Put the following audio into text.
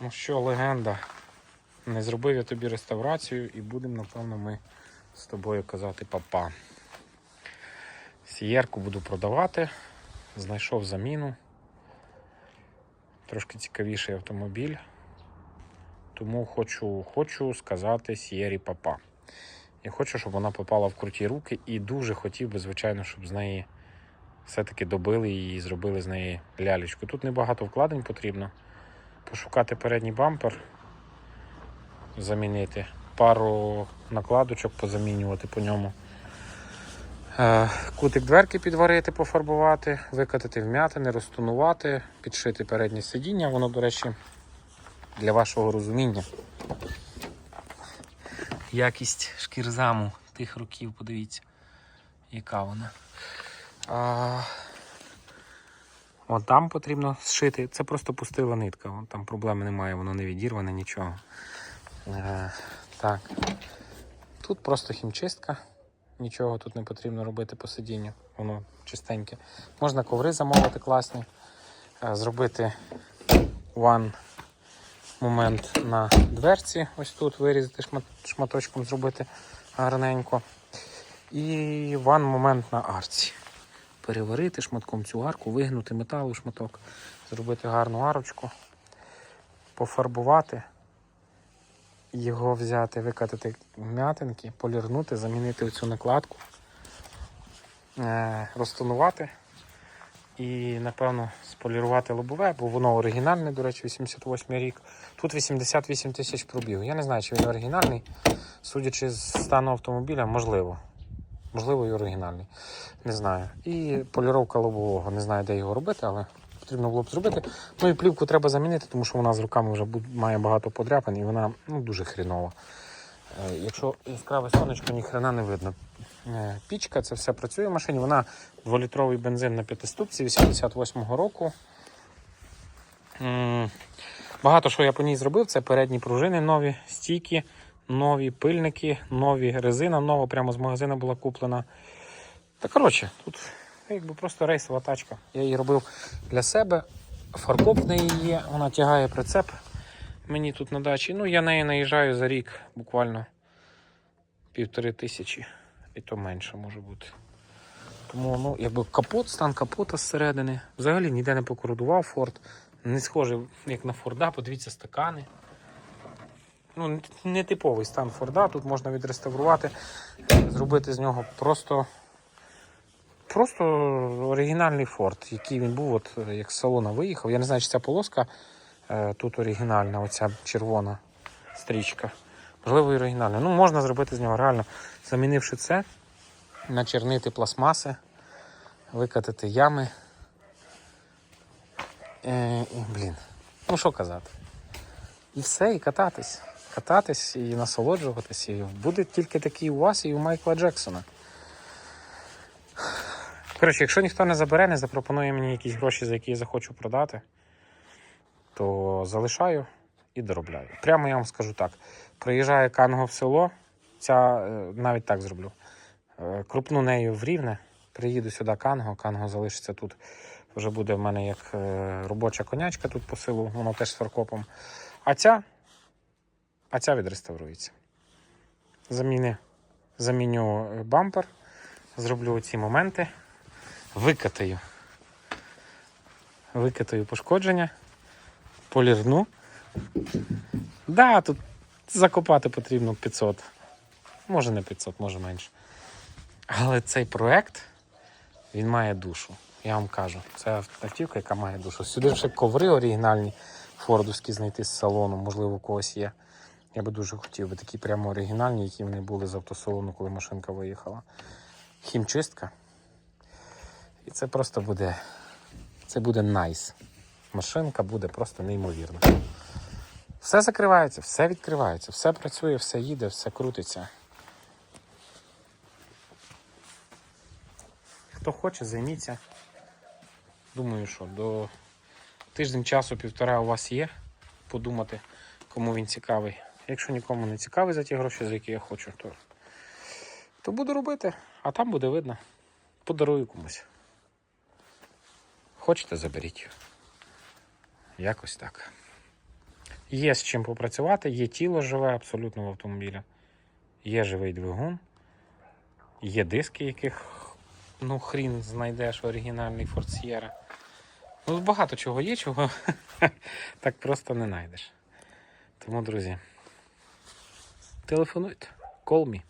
Ну що, легенда. Не зробив я тобі реставрацію і будемо, напевно, ми з тобою казати папа. Сієрку буду продавати. Знайшов заміну. Трошки цікавіший автомобіль. Тому хочу, хочу сказати Сієрі папа. Я хочу, щоб вона попала в круті руки і дуже хотів би, звичайно, щоб з неї все-таки добили і зробили з неї лялечку. Тут небагато вкладень потрібно. Пошукати передній бампер, замінити, пару накладочок позамінювати по ньому. Е, Кутик дверки підварити, пофарбувати, викатати вм'ятини, розтонувати, підшити переднє сидіння. Воно, до речі, для вашого розуміння. Якість шкірзаму тих років, подивіться, яка вона. От там потрібно зшити. Це просто пустила нитка. От там проблеми немає, воно не відірване, нічого. Е, так. Тут просто хімчистка. Нічого тут не потрібно робити по сидінню. Воно чистеньке. Можна коври замовити класні. Е, зробити one момент на дверці. Ось тут вирізати шмат, шматочком, зробити гарненько. І one момент на арці переварити шматком цю арку, вигнути металу шматок, зробити гарну арочку, пофарбувати, його взяти, викатати м'ятинки, полірнути, замінити оцю накладку, е, розтонувати і, напевно, сполірувати лобове, бо воно оригінальне, до речі, 88 рік. Тут 88 тисяч пробіг. Я не знаю, чи він оригінальний. Судячи з стану автомобіля, можливо. Можливо, і оригінальний. Не знаю. І поліровка лобового. Не знаю, де його робити, але потрібно було б зробити. Ну і плівку треба замінити, тому що вона з руками вже має багато подряпин і вона ну, дуже хрінова. Е, Якщо яскраве сонечко, ні хрена не видно. Е, Пічка, це все працює в машині. Вона 2-літровий бензин на п'ятиступці 88-го року. Багато що я по ній зробив. Це передні пружини нові, стійки, нові пильники, нові резина нова, прямо з магазину була куплена. Та коротше, тут якби просто рейсова тачка. Я її робив для себе. Фаркоп в неї є, вона тягає прицеп мені тут на дачі. Ну, я неї наїжджаю за рік буквально півтори тисячі, і то менше може бути. Тому ну, якби капот, стан капота зсередини. Взагалі ніде не покородував Форд. Не схоже, як на Форда, подивіться стакани. Ну, не типовий стан Форда. Тут можна відреставрувати, зробити з нього просто Просто оригінальний Форд, який він був, от е, як з салона виїхав. Я не знаю, чи ця полоска е, тут оригінальна, оця червона стрічка. Можливо, і оригінальна. Ну, можна зробити з нього реально, замінивши це, начернити пластмаси, викатати ями. Е, блін, ну що казати. І все, і кататись. Кататись і насолоджуватись. І буде тільки такий у вас і у Майкла Джексона. Коротше, якщо ніхто не забере, не запропонує мені якісь гроші, за які я захочу продати, то залишаю і доробляю. Прямо я вам скажу так: приїжджає канго в село, ця е, навіть так зроблю. Е, Крупну нею в рівне, приїду сюди канго, канго залишиться тут. Вже буде в мене як е, робоча конячка тут по селу, воно теж з фаркопом. А ця, а ця відреставрується. Заміни, заміню бампер, зроблю ці моменти викатаю. Викатаю пошкодження, полірну. Да, тут закопати потрібно 500. Може не 500, може менше. Але цей проект він має душу. Я вам кажу. Це автівка, яка має душу. Сюди ще коври оригінальні, фордовські знайти з салону, можливо, у когось є. Я би дуже хотів би такі прямо оригінальні, які вони були з автосалону, коли машинка виїхала. Хімчистка. І це просто буде. Це буде найс. Машинка буде просто неймовірна. Все закривається, все відкривається, все працює, все їде, все крутиться. Хто хоче, займіться. Думаю, що до тиждень часу, півтора у вас є. Подумати, кому він цікавий. Якщо нікому не цікавий за ті гроші, за які я хочу, то, то буду робити, а там буде видно. Подарую комусь. Хочете, заберіть. Якось так. Є з чим попрацювати, є тіло живе абсолютно в автомобілі. Є живий двигун, є диски, яких ну, хрін знайдеш оригінальний Sierra. Ну, багато чого є, чого так просто не знайдеш. Тому, друзі, телефонуйте, call me.